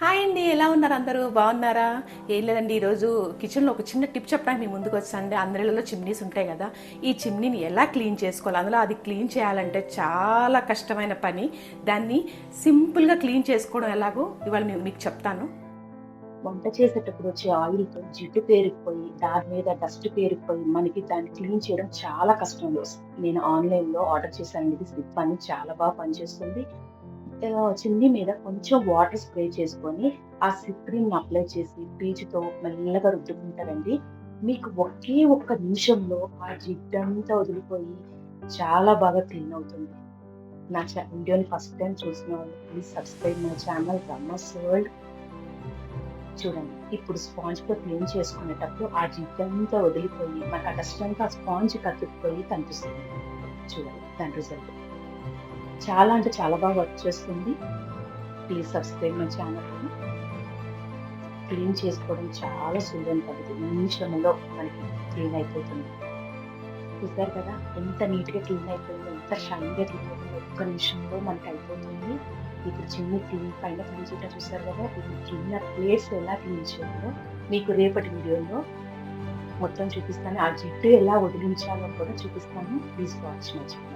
Hi అండి ఎలా ఉన్నారు అందరూ? బాగున్నారా? ఏం లేదండి ఈరోజు కిచెన్లో ఒక చిన్న టిప్ చెప్పడానికి మీ ముందుకు వచ్చానండి అందరిలో చిమ్నీస్ ఉంటాయి కదా ఈ చిమ్నీని ఎలా క్లీన్ చేసుకోవాలి? అందులో అది క్లీన్ చేయాలంటే చాలా కష్టమైన పని. దాన్ని సింపుల్గా క్లీన్ చేసుకోవడం ఎలాగో ఇవాళ మీకు చెప్తాను. వంట చేసేటప్పుడు వచ్చే ఆయిల్తో జిడ్డు పేరుకుపోయి దాని మీద డస్ట్ పేరుకుపోయి మనకి దాన్ని క్లీన్ చేయడం చాలా కష్టం. నేను ఆన్లైన్లో ఆర్డర్ చేశాను ఇది స్లిప్ అని చాలా బాగా పనిచేస్తుంది. ఆ, మీద కొంచెం వాటర్ స్ప్రే చేసుకొని ఆ స్లిప్ అప్లై చేసి పీచుతో మెల్లగా రుద్దుకుంటారండి. మీకు ఒకే ఒక్క నిమిషంలో ఆ జిడ్డంతా వదిలిపోయి చాలా బాగా క్లీన్ అవుతుంది. నా చా- వీడియోని ఫస్ట్ టైం చూసిన వాళ్ళు ప్లీజ్ సబ్స్క్రైబ్ మై ఛానల్ రమ్మస్ వరల్డ్ చూడండి ఇప్పుడు స్పాంజ్తో క్లీన్ చేసుకునేటప్పుడు ఆ జిడ్డంతా వదిలిపోయి మనకు ఆ డస్ట్ అంతా ఆ స్పాంజ్ కత్తుకుపోయి కనిపిస్తుంది. చూడండి దాని రిజల్ట్ చాలా అంటే చాలా బాగా వర్క్ చేస్తుంది. Please subscribe my channel clean చేసుకోవడం చాలా సులభం పద్ధతి. నిమిషంలో మనకి క్లీన్ అయిపోతుంది. చూసారు కదా? ఎంత నీట్గా క్లీన్ అయిపోయిందో ఎంత షైన్గా క్లీన్ అయిపోయింది ఒక్క నిమిషంలో మనకి అయిపోతుంది. ఇప్పుడు చిన్న క్లీన్ పైన క్లీన్ చేయటం చూసారు కదా? ఇది చిన్న ప్లేస్ ఎలా క్లీన్ చేయాలో మీకు రేపటి వీడియోలో మొత్తం చూపిస్తాను. ఆ జిడ్డు ఎలా వదిలించాలో కూడా చూపిస్తాను. ప్లీజ్ వాచ్ మర్చిపోయి